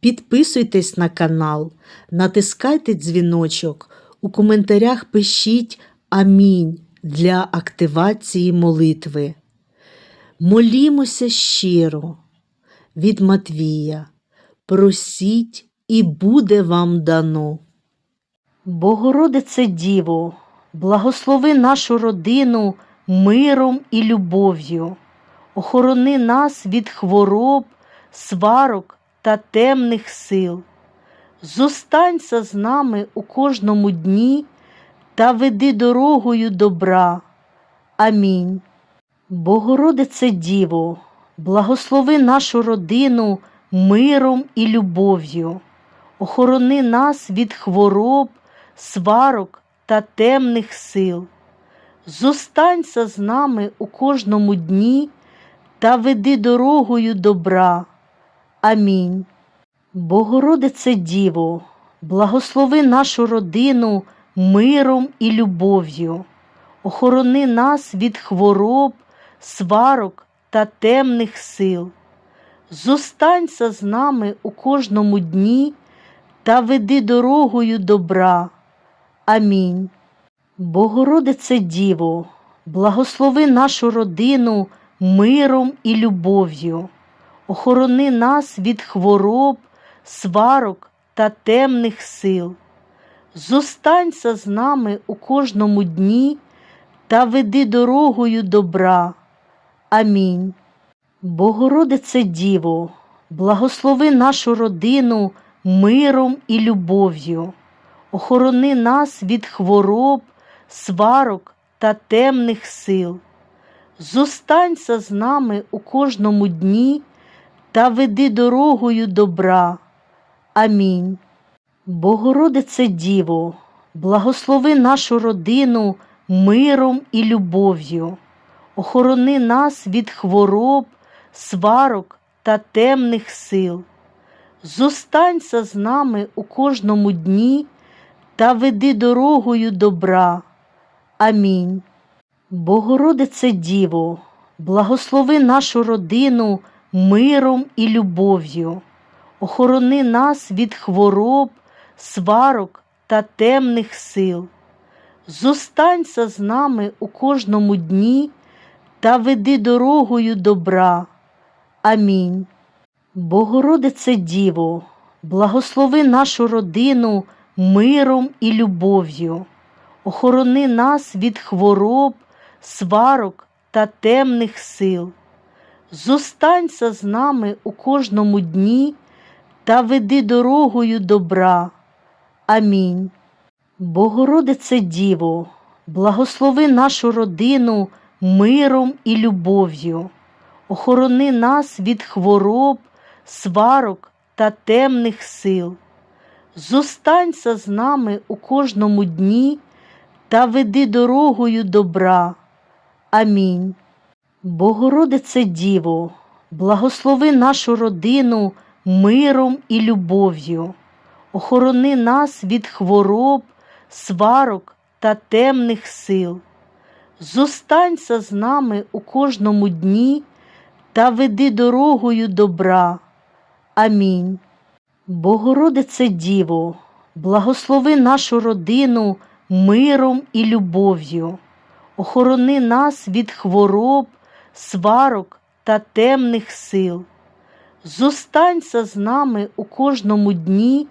підписуйтесь на канал, натискайте дзвіночок, у коментарях пишіть Амінь для активації молитви. Молімося щиро від Матвія. Просіть і буде вам дано. Богородице Діво, благослови нашу родину миром і любов'ю, охорони нас від хвороб, сварок та темних сил. Зостанься з нами у кожному дні та веди дорогою добра. Амінь. Богородице Діво, благослови нашу родину миром і любов'ю, охорони нас від хвороб, сварок та темних сил. Зостанься з нами у кожному дні та веди дорогою добра. Амінь. Богородице Діво, благослови нашу родину миром і любов'ю, охорони нас від хвороб, сварок та темних сил. Зостанься з нами у кожному дні та веди дорогою добра. Амінь. Богородице Діво, благослови нашу родину миром і любов'ю, охорони нас від хвороб, сварок та темних сил. Зостанься з нами у кожному дні та веди дорогою добра. Амінь. Богородице Діво, благослови нашу родину миром і любов'ю, охорони нас від хвороб, сварок та темних сил. Зостанься з нами у кожному дні та веди дорогою добра. Амінь. Богородице Діво, благослови нашу родину миром і любов'ю, охорони нас від хвороб, сварок та темних сил. Зостанься з нами у кожному дні та веди дорогою добра. Амінь. Богородице Діво, благослови нашу родину миром і любов'ю, охорони нас від хвороб, сварок та темних сил. Зостанься з нами у кожному дні та веди дорогою добра. Амінь. Богородице Діво, благослови нашу родину миром і любов'ю, охорони нас від хвороб, сварок та темних сил. Зостанься з нами у кожному дні та веди дорогою добра. Амінь. Богородице Діво, благослови нашу родину миром і любов'ю, охорони нас від хвороб, сварок та темних сил. Зостанься з нами у кожному дні та веди дорогою добра. Амінь. Богородице Діво, благослови нашу родину миром і любов'ю, охорони нас від хвороб, сварок та темних сил. Зостанься з нами у кожному дні та веди дорогою добра. Амінь. Богородице Діво, благослови нашу родину миром і любов'ю, охорони нас від хвороб, сварок та темних сил. Зостанься з нами у кожному дні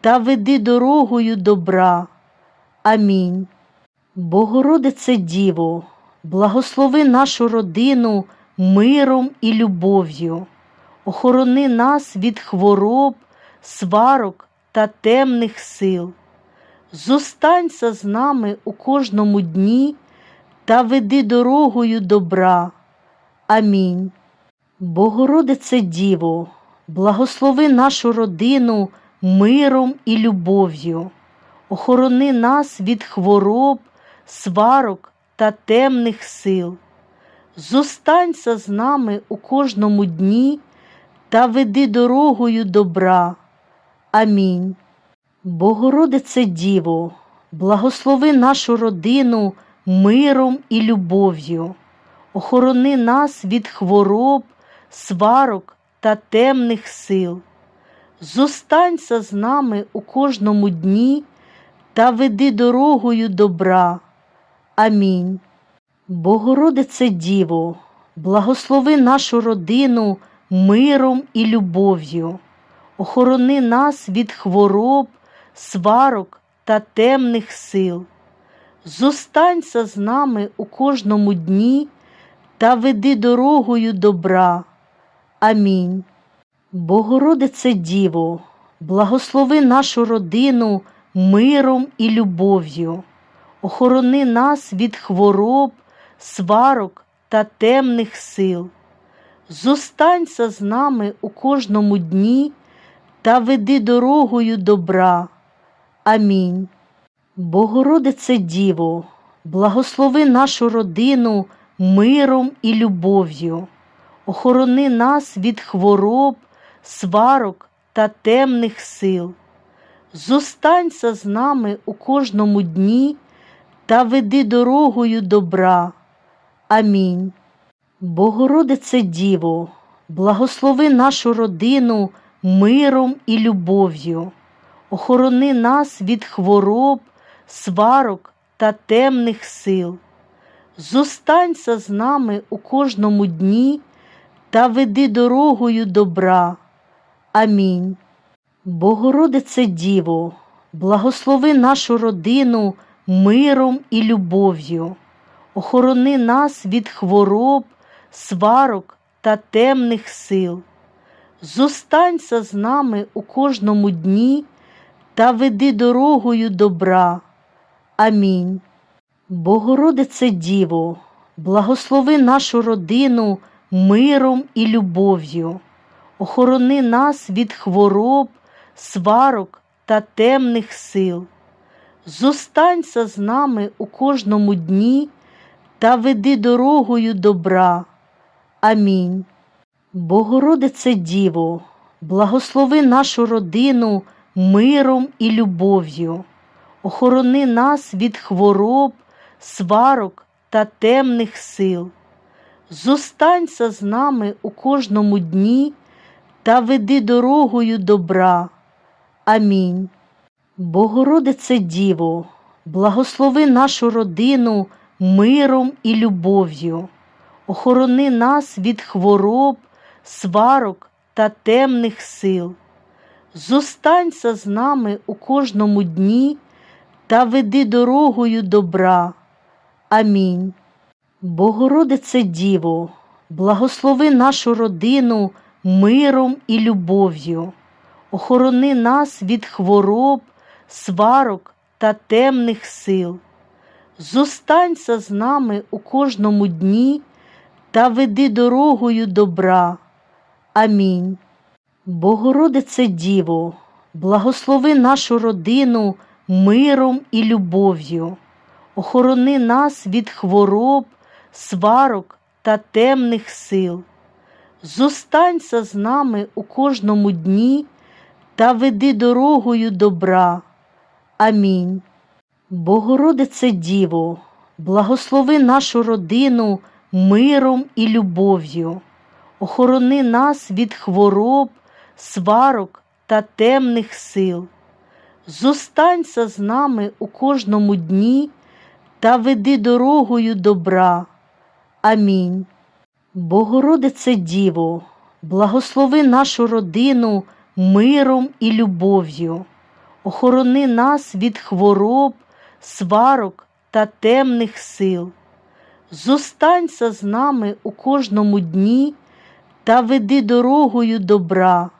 та веди дорогою добра. Амінь. Богородице Діво, благослови нашу родину миром і любов'ю, охорони нас від хвороб, сварок та темних сил. Зостанься з нами у кожному дні та веди дорогою добра. Амінь. Богородице Діво, благослови нашу родину миром і любов'ю, охорони нас від хвороб, сварок та темних сил. Зостанься з нами у кожному дні та веди дорогою добра. Амінь. Богородице Діво, благослови нашу родину миром і любов'ю, охорони нас від хвороб, сварок та темних сил. Зостанься з нами у кожному дні та веди дорогою добра. Амінь. Богородице Діво, благослови нашу родину миром і любов'ю, охорони нас від хвороб, сварок та темних сил. Зостанься з нами у кожному дні та веди дорогою добра. Амінь. Богородице Діво, благослови нашу родину миром і любов'ю, охорони нас від хвороб, сварок та темних сил. Зостанься з нами у кожному дні та веди дорогою добра. Амінь. Богородице Діво, благослови нашу родину миром і любов'ю, охорони нас від хвороб, сварок та темних сил. Зостанься з нами у кожному дні та веди дорогою добра. Амінь. Богородице Діво, благослови нашу родину миром і любов'ю, охорони нас від хвороб, сварок та темних сил. Зостанься з нами у кожному дні та веди дорогою добра. Амінь. Богородице Діво, благослови нашу родину миром і любов'ю, охорони нас від хвороб, сварок та темних сил. Зостанься з нами у кожному дні та веди дорогою добра. Амінь. Богородице Діво, благослови нашу родину миром і любов'ю, охорони нас від хвороб, сварок та темних сил. Зостанься з нами у кожному дні та веди дорогою добра. Амінь. Богородице Діво, благослови нашу родину миром і любов'ю, охорони нас від хвороб, сварок та темних сил. Зостанься з нами у кожному дні та веди дорогою добра. Амінь. Богородице Діво, благослови нашу родину миром і любов'ю, охорони нас від хвороб, сварок та темних сил. Зостанься з нами у кожному дні та веди дорогою добра. Амінь. Богородице Діво, благослови нашу родину миром і любов'ю, охорони нас від хвороб, сварок та темних сил. Зостанься з нами у кожному дні та веди дорогою добра. Амінь. Богородице Діво, благослови нашу родину миром і любов'ю, охорони нас від хвороб, сварок та темних сил. Зостанься з нами у кожному дні та веди дорогою добра. Амінь. Богородице Діво, благослови нашу родину миром і любов'ю, охорони нас від хвороб, сварок та темних сил. Зостанься з нами у кожному дні та веди дорогою добра. Амінь. Богородице Діво, благослови нашу родину миром і любов'ю, охорони нас від хвороб, сварок та темних сил. Зостанься з нами у кожному дні та веди дорогою добра.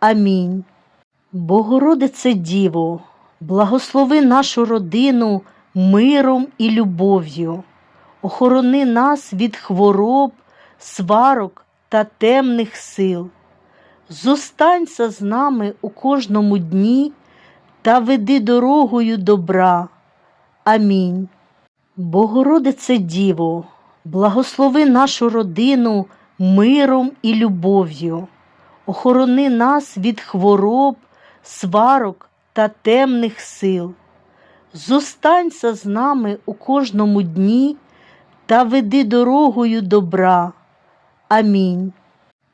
Амінь. Богородице Діво, благослови нашу родину миром і любов'ю, охорони нас від хвороб, сварок та темних сил. Зостанься з нами у кожному дні та веди дорогою добра. Амінь. Богородице Діво, благослови нашу родину миром і любов'ю, охорони нас від хвороб, сварок та темних сил. Зостанься з нами у кожному дні та веди дорогою добра. Амінь.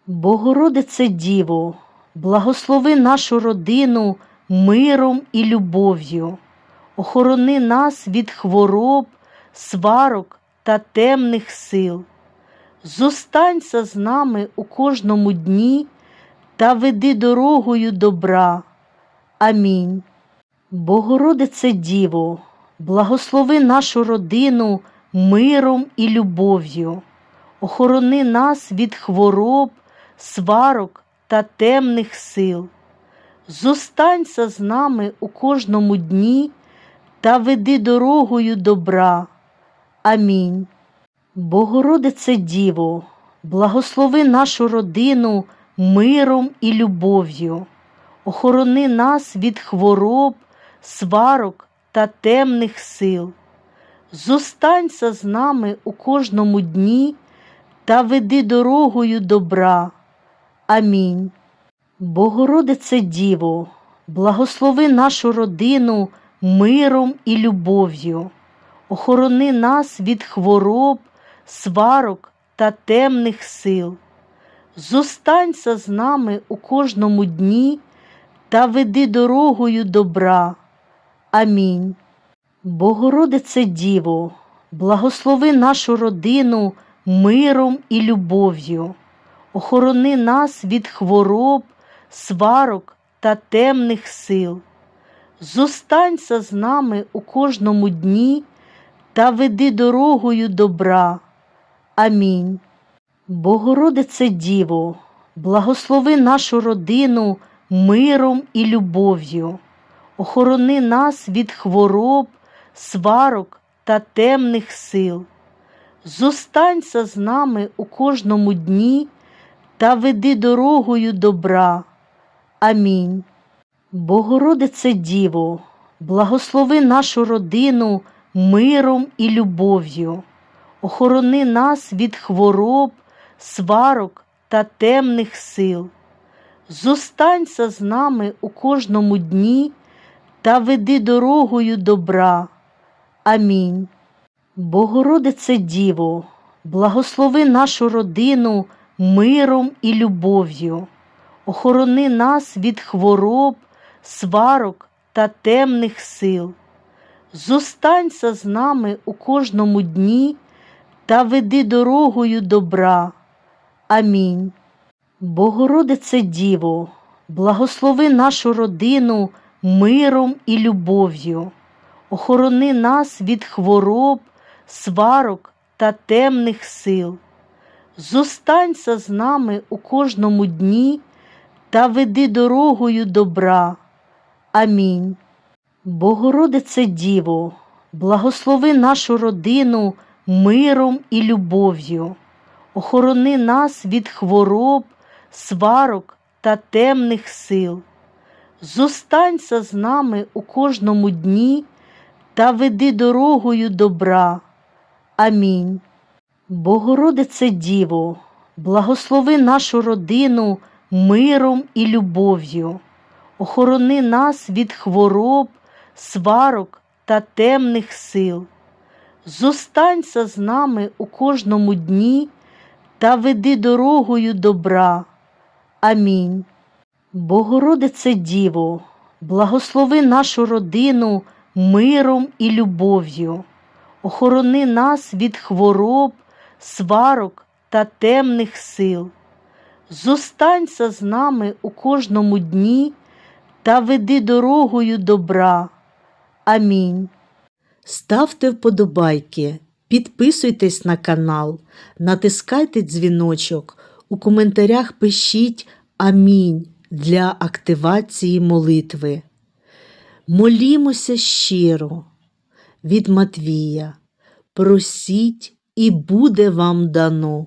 Богородице Діво, благослови нашу родину миром і любов'ю, охорони нас від хвороб, сварок та темних сил. Зостанься з нами у кожному дні та веди дорогою добра. Амінь. Богородице Діво, благослови нашу родину миром і любов'ю, охорони нас від хвороб, сварок та темних сил. Зостанься з нами у кожному дні та веди дорогою добра. Амінь. Богородице Діво, благослови нашу родину миром і любов'ю, охорони нас від хвороб, сварок та темних сил. Зостанься з нами у кожному дні та веди дорогою добра. Амінь. Богородице Діво, благослови нашу родину миром і любов'ю, охорони нас від хвороб, сварок та темних сил. Зостанься з нами у кожному дні та веди дорогою добра. Амінь. Богородице Діво, благослови нашу родину миром і любов'ю, охорони нас від хвороб, сварок та темних сил. Зостанься з нами у кожному дні та веди дорогою добра. Амінь. Богородице Діво, благослови нашу родину миром і любов'ю, охорони нас від хвороб, сварок та темних сил. Зостанься з нами у кожному дні та веди дорогою добра. Амінь. Богородице Діво, благослови нашу родину миром і любов'ю, охорони нас від хвороб, сварок та темних сил. Зостанься з нами у кожному дні та веди дорогою добра. Амінь. Богородице Діво, благослови нашу родину миром і любов'ю, охорони нас від хвороб, сварок та темних сил. Зостанься з нами у кожному дні та веди дорогою добра. Амінь. Богородице Діво, благослови нашу родину миром і любов'ю, охорони нас від хвороб, сварок та темних сил. Зостанься з нами у кожному дні та веди дорогою добра. Амінь. Богородице Діво, благослови нашу родину миром і любов'ю, охорони нас від хвороб, сварок та темних сил. Зостанься з нами у кожному дні та веди дорогою добра. Амінь. Богородице Діво, благослови нашу родину миром і любов'ю, охорони нас від хвороб, сварок та темних сил. Зостанься з нами у кожному дні та веди дорогою добра. Амінь. Богородице Діво, благослови нашу родину миром і любов'ю, охорони нас від хвороб, сварок та темних сил. Зостанься з нами у кожному дні та веди дорогою добра. Амінь. Ставте вподобайки, підписуйтесь на канал, натискайте дзвіночок, у коментарях пишіть Амінь для активації молитви. Молімося щиро від Матвія. Просіть і буде вам дано.